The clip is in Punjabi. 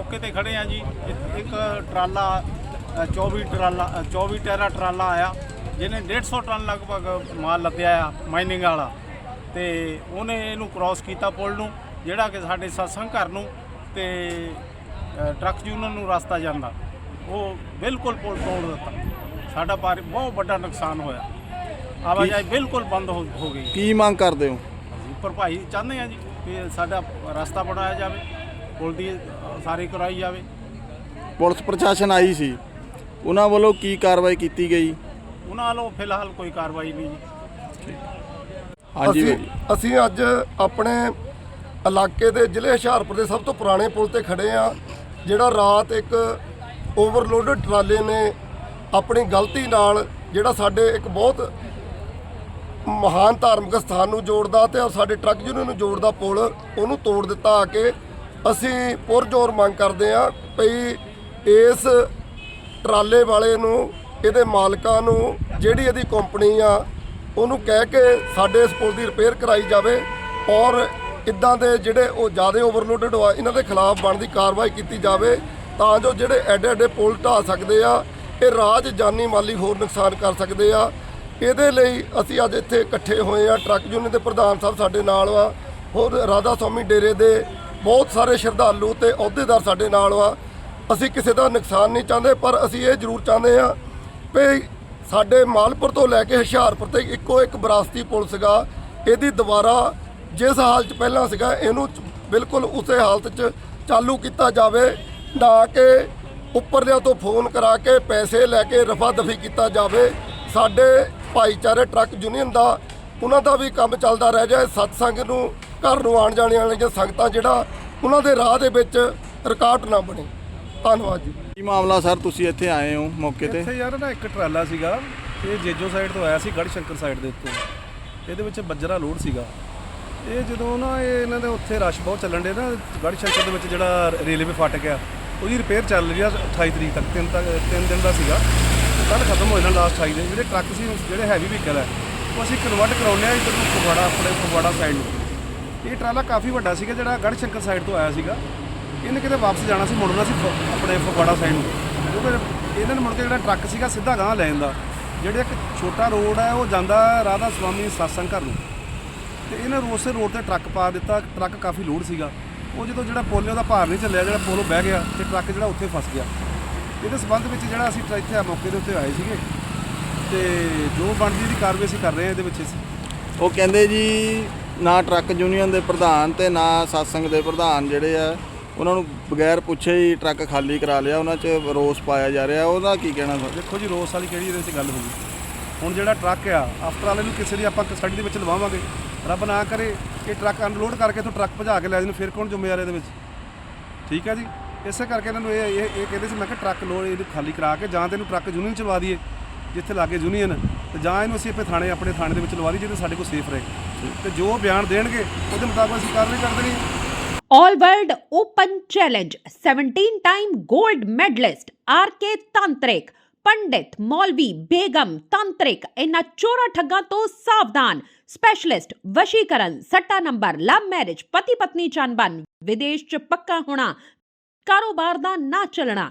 ਆ ਜੀ। ਇੱਕ- ਟਰਾਲਾ ਅ, 24 ਟਰਾਲਾ ਅ, 24 ਟੈਰਾ ਟਰਾਲਾ ਆਇਆ ਜਿਹਨੇ 150 ਟਨ ਲਗਭਗ ਮਾਲ ਲੱਦਿਆ ਆ ਮਾਈਨਿੰਗ ਵਾਲਾ। ਤੇ ਉਹਨੇ ਇਹਨੂੰ ਕ੍ਰਾਸ ਕੀਤਾ ਪੁਲ ਨੂੰ ਜਿਹੜਾ ਕਿ ਸਾਡੇ ਸਤਸੰਗ ਘਰ ਨੂੰ ਤੇ ਟਰੱਕ ਯੂਨੀਅਨ ਨੂੰ ਰਸਤਾ ਜਾਂਦਾ। ਉਹ ਬਿਲਕੁਲ ਪੁਲ ਤੋੜ ਦਿੱਤਾ। ਸਾਡਾ ਭਾਰੀ ਬਹੁਤ ਵੱਡਾ ਨੁਕਸਾਨ ਹੋਇਆ। ਆਵਾਜਾਈ ਬਿਲਕੁਲ ਬੰਦ ਹੋ ਗਈ। ਕੀ ਮੰਗ ਕਰਦੇ ਹੋ? ਅਸੀਂ ਭਰਪਾਈ ਚਾਹੁੰਦੇ ਆ ਜੀ ਕਿ ਸਾਡਾ ਰਸਤਾ ਬਣਾਇਆ ਜਾਵੇ। ਪੁਲ ਦੀ ਸਾਰੀ ਕਰਾਈ ਜਾਵੇ। ਪੁਲਿਸ ਪ੍ਰਸ਼ਾਸਨ ਆਈ ਸੀ। ਉਹਨਾਂ ਵੱਲੋਂ ਕੀ ਕਾਰਵਾਈ ਕੀਤੀ ਗਈ? ਉਹਨਾਂ ਵੱਲੋਂ ਫਿਲਹਾਲ ਕੋਈ ਕਾਰਵਾਈ ਨਹੀਂ ਜੀ। ਹਾਂਜੀ ਅਸੀਂ ਅਸੀਂ ਅੱਜ ਆਪਣੇ ਇਲਾਕੇ ਦੇ ਜ਼ਿਲ੍ਹੇ ਹੁਸ਼ਿਆਰਪੁਰ ਦੇ ਸਭ ਤੋਂ ਪੁਰਾਣੇ ਪੁਲ ਤੇ ਖੜੇ ਆ ਜਿਹੜਾ ਰਾਤ ਇੱਕ ਓਵਰਲੋਡਡ ਟਰਾਲੇ ਨੇ ਆਪਣੀ ਗਲਤੀ ਨਾਲ ਜਿਹੜਾ ਸਾਡੇ ਇੱਕ ਬਹੁਤ ਮਹਾਨ ਧਾਰਮਿਕ ਸਥਾਨ ਨੂੰ ਜੋੜਦਾ ਤੇ ਔਰ ਸਾਡੇ ਟਰੱਕ ਯੂਨੀਅਨ ਨੂੰ ਜੋੜਦਾ ਪੁਲ ਉਹਨੂੰ ਤੋੜ ਦਿੱਤਾ ਆ ਕੇ ਅਸੀਂ ਪੁਰਜੋਰ ਮੰਗ ਕਰਦੇ ਆ ਭਈ ਇਸ ਟਰਾਲੇ ਵਾਲੇ ਨੂੰ, ਇਹਦੇ ਮਾਲਕਾਂ ਨੂੰ, ਜਿਹੜੀ ਇਹਦੀ ਕੰਪਨੀ ਆ, ਉਹਨੂੰ ਕਹਿ ਕੇ ਸਾਡੇ ਇਸ ਪੁਲ ਦੀ ਰਿਪੇਅਰ ਕਰਾਈ ਜਾਵੇ ਔਰ ਇਦਾਂ ਦੇ ਜਿਹੜੇ ਉਹ ਜ਼ਿਆਦਾ ਓਵਰਲੋਡਡ ਆ, ਇਹਨਾਂ ਦੇ ਖਿਲਾਫ ਬਣਦੀ ਕਾਰਵਾਈ ਕੀਤੀ ਜਾਵੇ ਤਾਂ ਜੋ ਜਿਹੜੇ ਐਡੇ ਐਡੇ ਪੁਲ ਢਾਹ ਸਕਦੇ ਆ, ਇਹ ਰਾਜ ਜਾਨੀ ਮਾਲੀ ਹੋਰ ਨੁਕਸਾਨ ਕਰ ਸਕਦੇ ਆ। ਇਹਦੇ ਲਈ ਅਸੀਂ ਅੱਜ ਇੱਥੇ ਇਕੱਠੇ ਹੋਏ ਆ, ਟਰੱਕ ਯੂਨੀਅਨ ਦੇ ਪ੍ਰਧਾਨ ਸਾਹਿਬ ਸਾਡੇ ਨਾਲ ਆ, ਹੋਰ ਰਾਧਾ ਸਵਾਮੀ ਡੇਰੇ ਦੇ ਬਹੁਤ ਸਾਰੇ ਸ਼ਰਧਾਲੂ ਤੇ ਅਹੁਦੇਦਾਰ ਸਾਡੇ ਨਾਲ ਆ। ਅਸੀਂ ਕਿਸੇ ਦਾ ਨੁਕਸਾਨ ਨਹੀਂ ਚਾਹੁੰਦੇ, ਪਰ ਅਸੀਂ ਇਹ ਜ਼ਰੂਰ ਚਾਹੁੰਦੇ ਆ ਵੀ ਸਾਡੇ ਮਾਲਪੁਰ ਤੋਂ ਲੈ ਕੇ ਹੁਸ਼ਿਆਰਪੁਰ 'ਤੇ ਇੱਕੋ ਇੱਕ ਵਿਰਾਸਤੀ ਪੁਲ ਸੀਗਾ। ਇਹਦੀ ਦੁਬਾਰਾ ਜਿਸ ਹਾਲਤ ਪਹਿਲਾਂ ਸੀਗਾ, ਇਹਨੂੰ ਬਿਲਕੁਲ ਉਸੇ ਹਾਲਤ 'ਚ ਚਾਲੂ ਕੀਤਾ ਜਾਵੇ, ਨਾ ਕਿ ਉੱਪਰਲਿਆਂ ਤੋਂ ਫੋਨ ਕਰਾ ਕੇ ਪੈਸੇ ਲੈ ਕੇ ਰਫਾ ਦਫੀ ਕੀਤਾ ਜਾਵੇ। ਸਾਡੇ ਭਾਈਚਾਰੇ ਟਰੱਕ ਯੂਨੀਅਨ ਦਾ ਉਹਨਾਂ ਦਾ ਵੀ ਕੰਮ ਚੱਲਦਾ ਰਹਿ ਜਾਏ ਸਤਸੰਗ ਨੂੰ ਘਰ ਨੂੰ ਆਉਣ ਜਾਣ ਵਾਲੀਆਂ ਸੰਗਤਾਂ ਜਿਹੜਾ ਉਹਨਾਂ ਦੇ ਰਾਹ ਦੇ ਵਿੱਚ ਰੁਕਾਵਟ ਨਾ ਬਣੇ। ਧੰਨਵਾਦ ਜੀ। ਕੀ ਮਾਮਲਾ ਸਰ? ਤੁਸੀਂ ਇੱਥੇ ਆਏ ਹੋ ਮੌਕੇ ਤੇ? ਇੱਥੇ ਯਾਰ ਨਾ ਇੱਕ ਟਰਾਲਾ ਸੀਗਾ ਇਹ ਜੇਜੋ ਸਾਈਡ ਤੋਂ ਆਇਆ ਸੀ ਗੜ੍ਹ ਸ਼ੰਕਰ ਸਾਈਡ ਦੇ ਉੱਤੇ। ਇਹਦੇ ਵਿੱਚ ਬੱਜਰਾ ਲੋਡ ਸੀਗਾ। ਇਹ ਜਦੋਂ ਨਾ ਇਹ ਇਹਨਾਂ ਦੇ ਉੱਥੇ ਰਸ਼ ਬਹੁਤ ਚੱਲਣ ਦੇ ਨਾ ਗੜ੍ਹ ਸ਼ੰਕਰ ਦੇ ਵਿੱਚ ਜਿਹੜਾ ਰੇਲਵੇ ਫਾਟਕ ਆ ਉਹਦੀ ਰਿਪੇਅਰ ਚੱਲ ਰਹੀ ਆ 28 ਤਰੀਕ ਤੱਕ ਤਿੰਨ ਤੱਕ ਤਿੰਨ ਦਿਨ ਦਾ ਸੀਗਾ। ਕੱਲ ਖਤਮ ਹੋ ਜਾਣਾ ਲਾਸਟ 28 ਦੇ ਜਿਹੜੇ ਟਰੱਕ ਸੀ ਜਿਹੜੇ ਹੈਵੀ ਵਹੀਕਲ ਹੈ ਉਹ ਅਸੀਂ ਕਨਵਰਟ ਕਰਾਉਂਦੇ ਆ ਇੱਧਰ ਨੂੰ ਫਗਵਾੜਾ, ਆਪਣੇ ਫਗਵਾੜਾ ਸਾਈਡ ਨੂੰ। ਇਹ ਟਰਾਲਾ ਕਾਫੀ ਵੱਡਾ ਸੀਗਾ, ਜਿਹੜਾ ਗੜਸ਼ੰਕਰ ਸਾਈਡ ਤੋਂ ਆਇਆ ਸੀਗਾ। ਇਹਨੇ ਕਿਤੇ ਵਾਪਸ ਜਾਣਾ ਸੀ, ਮੁੜਨਾ ਸੀ ਫ- ਆਪਣੇ ਫਗਵਾੜਾ ਸਾਈਡ ਨੂੰ। ਕਿਉਂਕਿ ਇਹਨਾਂ ਨੇ ਮੁੜ ਕੇ ਜਿਹੜਾ ਟਰੱਕ ਸੀਗਾ, ਸਿੱਧਾ ਗਾਂਹ ਲੈ ਜਾਂਦਾ। ਜਿਹੜੇ ਇੱਕ ਛੋਟਾ ਰੋਡ ਹੈ, ਉਹ ਜਾਂਦਾ ਰਾਧਾ ਸਵਾਮੀ ਸਤਸੰਗ ਘਰ ਨੂੰ। ਤੇ ਇਹਨੇ ਨੂੰ ਉਸੇ ਰੋਡ ਤੇ ਟਰੱਕ ਪਾ ਦਿੱਤਾ, ਟਰੱਕ ਕਾਫੀ ਲੋਡ ਸੀਗਾ। ਉਹ ਜਦੋਂ ਜਿਹੜਾ ਪੁੱਲ ਉਹਦਾ ਭਾਰ ਨਹੀਂ ਚੱਲਿਆ, ਜਿਹੜਾ ਪੁੱਲ ਉਹ ਬਹਿ ਗਿਆ, ਤੇ ਟਰੱਕ ਜਿਹੜਾ ਉੱਥੇ ਫਸ ਗਿਆ। ਇਹਦੇ ਸਬੰਧ ਵਿੱਚ ਜਿਹੜਾ ਅਸੀਂ ਟ- ਇੱਥੇ ਆ ਮੌਕੇ ਦੇ ਉੱਤੇ ਆਏ ਸੀਗੇ। ਤੇ ਜੋ ਬਣਦੀ ਦੀ ਕਾਰਵਾਈ ਅਸੀਂ ਕਰ ਰਹੇ ਹਾਂ ਇਹਦੇ ਵਿੱਚ ਅਸੀਂ। ਉਹ ਕਹਿੰਦੇ ਜੀ ਨਾ ਟਰੱਕ ਯੂਨੀਅਨ ਦੇ ਪ੍ਰਧਾਨ ਤੇ ਨਾ satsang ਦੇ ਪ੍ਰਧਾਨ ਜਿਹੜੇ ਆ ਉਹਨਾਂ ਨੂੰ ਬਗੈਰ ਪੁੱਛੇ ਹੀ ਟਰੱਕ ਖਾਲੀ ਕਰਾ ਲਿਆ ਉਹਨਾਂ 'ਚ ਰੋਸ ਪਾਇਆ ਜਾ ਰਿਹਾ। ਉਹਦਾ ਕੀ ਕਹਿਣਾ ਸਰ? ਦੇਖੋ ਜੀ ਰੋਸ ਵਾਲੀ ਕਿਹੜੀ ਇਹਦੇ ਵਿੱਚ ਗੱਲ ਹੋਈ ਹੁਣ ਜਿਹੜਾ ਟਰੱਕ ਆ ਆਫਟਰ ਵਾਲੇ ਨੂੰ ਕਿਸੇ ਦੀ ਆਪਾਂ ਕਸਟਡੀ ਦੇ ਵਿੱਚ ਲਵਾਵਾਂਗੇ। ਰੱਬ ਨਾ ਕਰੇ ਕਿ ਟਰੱਕ ਅਨਲੋਡ ਕਰਕੇ ਤੋਂ ਟਰੱਕ ਭਜਾ ਕੇ ਲੈ ਜਾਣ ਫਿਰ ਕੌਣ ਜ਼ਿੰਮੇਵਾਰ ਇਹਦੇ ਵਿੱਚ? ਠੀਕ ਹੈ ਜੀ? ਇਸੇ ਕਰਕੇ ਇਹਨਾਂ ਨੂੰ ਇਹ ਇਹ ਇਹ ਕਹਿੰਦੇ ਸੀ ਮੈਂ ਕਿ ਟਰੱਕ ਲੋਡ ਇਹਨੂੰ ਖਾਲੀ ਕਰਾ ਕੇ ਜਾਂ ਤੇ ਇਹਨੂੰ ਟਰੱਕ ਯੂਨੀਅਨ ਚ ਲਵਾ ਦਈਏ। ਜਿੱਥੇ ਲਾਗੇ ਯੂਨੀਅਨ, ਤੇ ਜਾਂ ਇਹਨੂੰ ਅਸੀਂ ਆਪਣੇ ਥਾਣੇ ਆਪਣੇ ਥਾਣੇ ਦੇ ਵਿੱਚ ਲਵਾ ਦਈਏ, ਜਿਹਦੇ ਸਾਡੇ ਕੋਲ ਸੇਫ ਰਹੇ। ਤੇ ਜੋ ਬਿਆਨ ਦੇਣਗੇ, ਉਹਦੇ ਮੁਤਾਬਕ ਅਸੀਂ ਕਾਰਵਾਈ ਕਰ ਦੇਣੀ। ਹੈ All World Open Challenge 17 time gold medalist RK Tantrik ਪੰਡਿਤ ਮੌਲਵੀ ਬੇਗਮ ਤੰਤਰਿਕ ਇਹਨਾਂ ਚੋਰਾ ਠੱਗਾਂ ਤੋਂ ਸਾਵਧਾਨ। ਸਪੈਸ਼ਲਿਸਟ ਵਸ਼ੀਕਰਨ, ਸੱਟਾ ਨੰਬਰ ਲਵ ਮੈਰਿਜ ਪਤੀ ਪਤਨੀ ਚੰਬਨ ਵਿਦੇਸ਼ ਚ ਪੱਕਾ ਹੋਣਾ, ਕਾਰੋਬਾਰ ਦਾ ਨਾ ਚੱਲਣਾ।